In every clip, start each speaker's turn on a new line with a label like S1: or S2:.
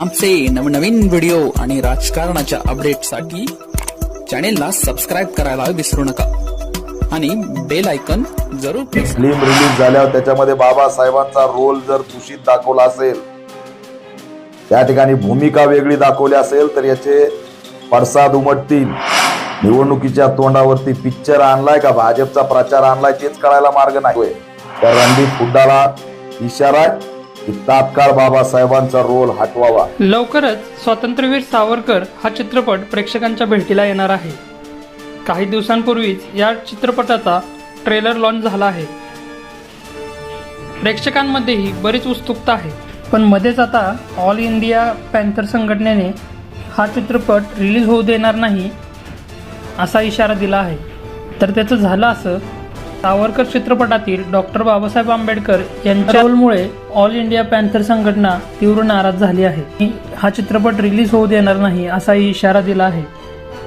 S1: आमचे नवनवीन व्हिडिओ आणि राजकारणाच्या अपडेटसाठी चॅनेलला सबस्क्राईब करायला विसरू नका. आणि बेल आयकन जरूर
S2: फिल्म रिलीज झाल्यावर त्याच्यामध्ये बाबासाहेबांचा रोल जर दूषित दाखवला असेल त्या ठिकाणी भूमिका वेगळी दाखवली असेल तर याचे पडसाद उमटतील. निवडणुकीच्या तोंडावरती पिक्चर आणलाय का? भाजपचा प्रचार आणलाय तेच कळायला मार्ग नाही. तर रणदीप हुड्डाला इशारा की तात्काळ बाबासाहेबांचा रोल हटवावा.
S3: लवकरच स्वातंत्र्यवीर सावरकर हा चित्रपट प्रेक्षकांच्या भेटीला येणार आहे. काही दिवसांपूर्वीच या चित्रपटाचा ट्रेलर लॉन्च झाला आहे. प्रेक्षकांमध्येही बरीच उत्सुकता आहे. पण मध्येच आता ऑल इंडिया पॅन्थर संघटनेने हा चित्रपट रिलीज होऊ देणार नाही असा इशारा दिला आहे. तर त्याचं झालं असं सावरकर चित्रपटातील डॉक्टर बाबासाहेब आंबेडकर यांच्या रोलमुळे ऑल इंडिया पॅन्थर संघटना तीव्र नाराज झाली आहे. हा चित्रपट रिलीज होऊ देणार नाही असा इशारा दिला आहे.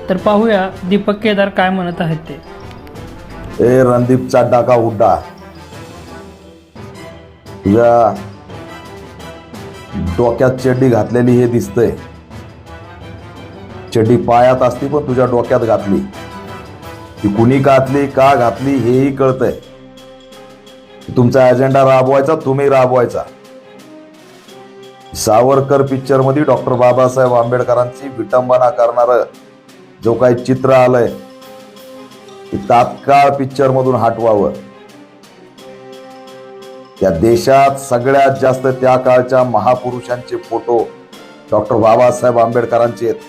S3: तर पाहूया दीपक केदार काय म्हणत आहेत ते.
S2: ए रणदीपचा डाका हुड्डा तुझ्या डोक्यात चड्डी घातलेली हे दिसतंय. चड्डी पायात असती पण तुझ्या डोक्यात घातली. ती कुणी घातली का घातली हेही कळतंय. तुमचा अजेंडा राबवायचा तुम्ही राबवायचा. सावरकर पिक्चरमध्ये डॉक्टर बाबासाहेब आंबेडकरांची विटंबना करणार जो काही चित्र आलंय ते तात्काळ पिक्चर मधून हटवावं. त्या देशात सगळ्यात जास्त त्या काळच्या महापुरुषांचे फोटो डॉक्टर बाबासाहेब आंबेडकरांचे आहेत.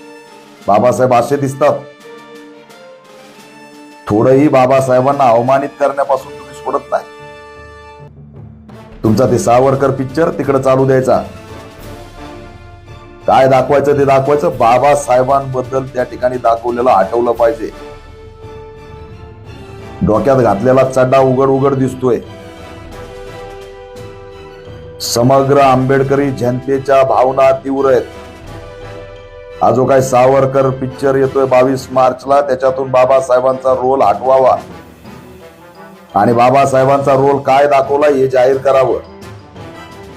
S2: बाबासाहेब असे दिसतात. थोडंही बाबासाहेबांना अवमानित करण्यापासून तुम्ही सोडत नाही. तुमचा ते सावरकर पिक्चर तिकडे चालू द्यायचा. काय दाखवायचं ते दाखवायचं. बाबासाहेबांबद्दल त्या ठिकाणी दाखवलेलं आठवलं पाहिजे. डोक्यात घातलेला चड्डा उघड उघड दिसतोय. समग्र आंबेडकरी जनतेच्या भावना तीव्र आहेत. हा जो काय सावरकर पिक्चर येतोय बावीस मार्चला. त्याच्यातून बाबासाहेबांचा रोल हटवावा आणि बाबासाहेबांचा रोल काय दाखवला हे जाहीर करावं.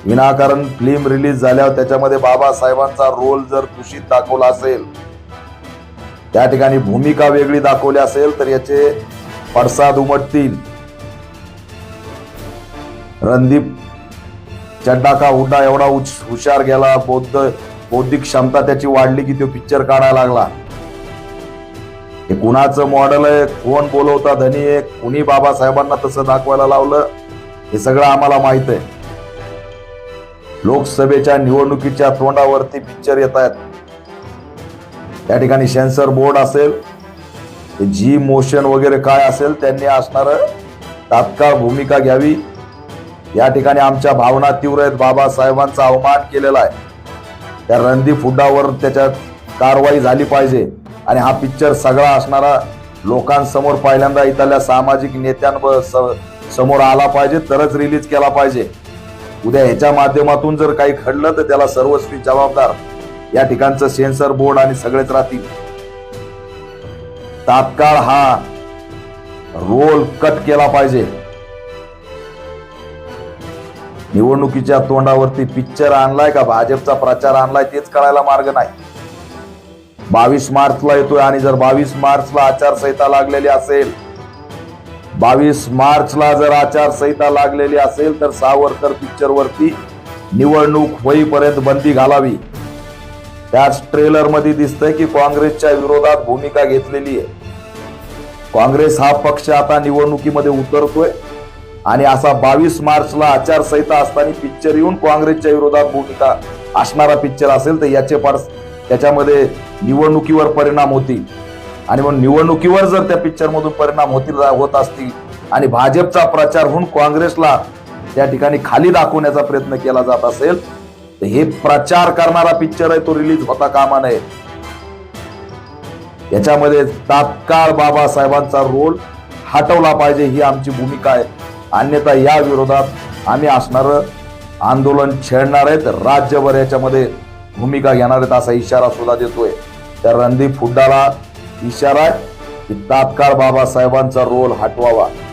S2: विनाकारण फिल्म रिलीज झाल्यावर त्याच्यामध्ये बाबासाहेबांचा रोल जर दूषित दाखवला असेल त्या ठिकाणी भूमिका वेगळी दाखवली असेल तर याचे पडसाद उमटतील. रणदीप चड्डाका हुंडा हुड्डा एवढा हुश- हुशार गेला बौद्ध बौद्धिक क्षमता त्याची वाढली की तो पिक्चर काढायला लागला. हे कुणाचं मॉडेल आहे? कोण बोलवता धनी आहे? कुणी बाबासाहेबांना तसं दाखवायला लावलं? हे सगळं आम्हाला माहीत आहे. लोकसभेच्या निवडणुकीच्या तोंडावरती पिक्चर येत आहेत. त्या ठिकाणी सेन्सर बोर्ड असेल जी मोशन वगैरे काय असेल त्यांनी असणार तात्काळ भूमिका घ्यावी. या ठिकाणी आमच्या भावना तीव्र आहेत. बाबासाहेबांचा अवमान केलेला आहे. त्या रणदीप हुड्डावर त्याच्यात कारवाई झाली पाहिजे. आणि हा पिक्चर सगळा असणारा लोकांसमोर पहिल्यांदा इथल्या सामाजिक नेत्यांवर समोर आला पाहिजे तरच रिलीज केला पाहिजे. उद्या ह्याच्या माध्यमातून जर काही घडलं तर त्याला सर्वस्वी जबाबदार. या ठिकाणचं सेन्सर बोर्ड आणि सगळेच राहतील. तात्काळ हा रोल कट केला पाहिजे. निवडणुकीच्या तोंडावरती पिक्चर आणलाय का? भाजपचा प्रचार आणलाय तेच कळायला मार्ग नाही. बावीस मार्चला येतोय आणि जर बावीस मार्चला आचारसंहिता लागलेली असेल बावीस मार्चला जर आचारसंहिता लागलेली असेल तर सावरकर पिक्चरवरती निवडणूक होईपर्यंत बंदी घालावी. त्याच ट्रेलरमध्ये दिसतंय की काँग्रेसच्या विरोधात भूमिका घेतलेली आहे. काँग्रेस हा पक्ष आता निवडणुकीमध्ये उतरतोय. आणि असा बावीस मार्चला आचारसंहिता असताना पिक्चर येऊन काँग्रेसच्या विरोधात भूमिका असणारा पिक्चर असेल तर याचे फार त्याच्यामध्ये निवडणुकीवर परिणाम होतील. आणि मग निवडणुकीवर जर त्या पिक्चर मधून परिणाम होतील होत असतील आणि भाजपचा प्रचार होऊन काँग्रेसला त्या ठिकाणी खाली दाखवण्याचा प्रयत्न केला जात असेल तर हे प्रचार करणारा पिक्चर आहे तो रिलीज होता कामा नये. याच्यामध्ये तात्काळ बाबासाहेबांचा रोल हटवला पाहिजे ही आमची भूमिका आहे. अन्यथा या विरोधात आम्ही असणार आंदोलन छेडणार आहेत. राज्यभर याच्यामध्ये भूमिका घेणार आहेत असा इशारा सुद्धा देतोय. त्या रणदीप हुड्डाला इशारा आहे की तात्काळ बाबासाहेबांचा रोल हटवावा.